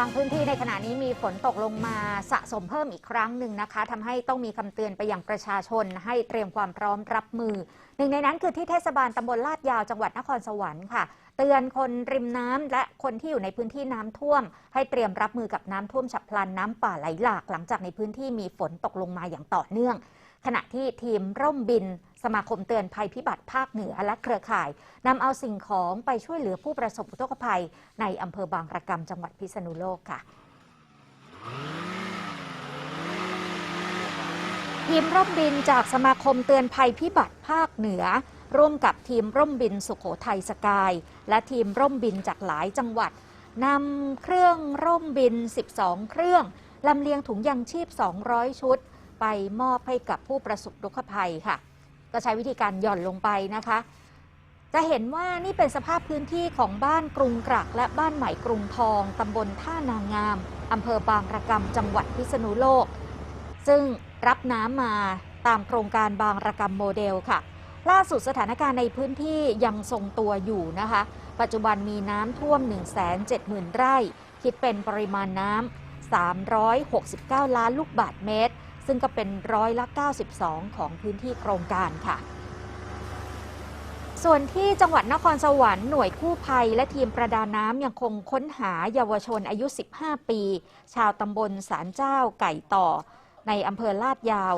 บางพื้นที่ในขณะนี้มีฝนตกลงมาสะสมเพิ่มอีกครั้งหนึ่งนะคะทำให้ต้องมีคำเตือนไปยังประชาชนให้เตรียมความพร้อมรับมือ หนึ่งในนั้นคือที่เทศบาลตำบลลาดยาวจังหวัดนครสวรรค์ค่ะ เตือนคนริมน้ำและคนที่อยู่ในพื้นที่น้ำท่วม ให้เตรียมรับมือกับน้ำท่วมฉับพลันน้ำป่าไหลหลาก หลังจากในพื้นที่มีฝนตกลงมาอย่างต่อเนื่อง ขณะที่ทีมร่มบิน สมาคมเตือนภัยพิบัติภาคเหนือและเครือข่ายนำเอาสิ่งของไปช่วยเหลือผู้ประสบอุทกภัย ในอำเภอบางระกำจังหวัดพิษณุโลกค่ะทีมร่มบินจากสมาคมเตือนภัยพิบัติภาคเหนือ ร่วมกับทีมร่มบินสุขโขทัยสกาย และทีมร่มบินจากหลายจังหวัดนำเครื่องร่มบิน 12 เครื่องลำเลียงถุงยังชีพ 200 ชุด ไปมอบให้กับผู้ประสบอุทกภัยค่ะ ก็ใช้วิธีการหย่อนลงไปนะคะ จะเห็นว่านี่เป็นสภาพพื้นที่ของบ้านกรุงกรัก และบ้านใหม่กรุงทองตำบลท่านางงามอำเภอบางระกำจังหวัดพิษณุโลก ซึ่งรับน้ำมาตามโครงการบางระกำโมเดลค่ะ ล่าสุดสถานการณ์ในพื้นที่ยังทรงตัวอยู่นะคะ ปัจจุบันมีน้ำท่วม 170,000 ไร่ คิดเป็นปริมาณน้ำ369 ล้านลูกบาทเมตร ซึ่งก็เป็นร้อยละ 92 ของพื้นที่โครงการค่ะ ส่วนที่จังหวัดนครสวรรค์หน่วยกู้ภัยและทีมประดาน้ำยังคงค้นหาเยาวชนอายุ 15 ปี ชาวตำบลสารเจ้าไก่ต่อ ในอำเภอลาดยาว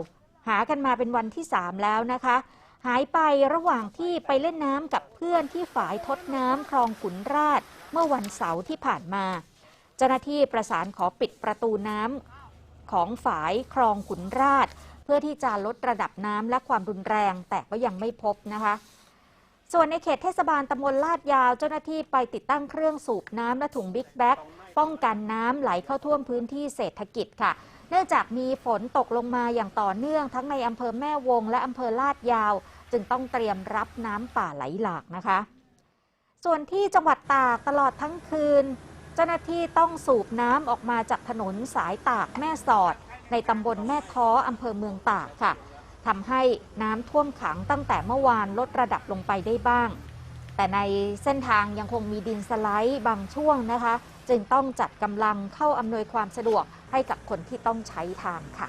หากันมาเป็นวันที่ 3 แล้วนะคะหายไประหว่างที่ไปเล่นน้ำกับเพื่อนที่ฝายทดน้ำคลองขุนราช เมื่อวันเสาร์ที่ผ่านมา เจ้าหน้าที่ประสานขอปิดประตูน้ำ ของฝายคลองขุนราช เพื่อที่จะลดระดับน้ำและความรุนแรง แต่ก็ยังไม่พบนะคะส่วนในเขตเทศบาลตำบลลาดยาวเจ้าหน้าที่ไปติดตั้งเครื่องสูบน้ำและถุงบิ๊กแบ็กป้องกันน้ำไหลเข้าท่วมพื้นที่เศรษฐกิจค่ะ เนื่องจากมีฝนตกลงมาอย่างต่อเนื่อง ทั้งในอำเภอแม่วง และอำเภอลาดยาว จึงต้องเตรียมรับน้ำป่าไหลหลากนะคะ ส่วนที่จังหวัดตากตลอดทั้งคืน จ้าหน้าที่ต้องสูบน้ำออกมาจากถนนสายตากแม่สอด ในตำบลแม่ท้ออำเภอเมืองตากค่ะทำให้น้ำท่วมขังตั้งแต่เมื่อวานลดระดับลงไปได้บ้าง แต่ในเส้นทางยังคงมีดินสไลด์บางช่วงนะคะ จึงต้องจัดกำลังเข้าอำนวยความสะดวกให้กับคนที่ต้องใช้ทางค่ะ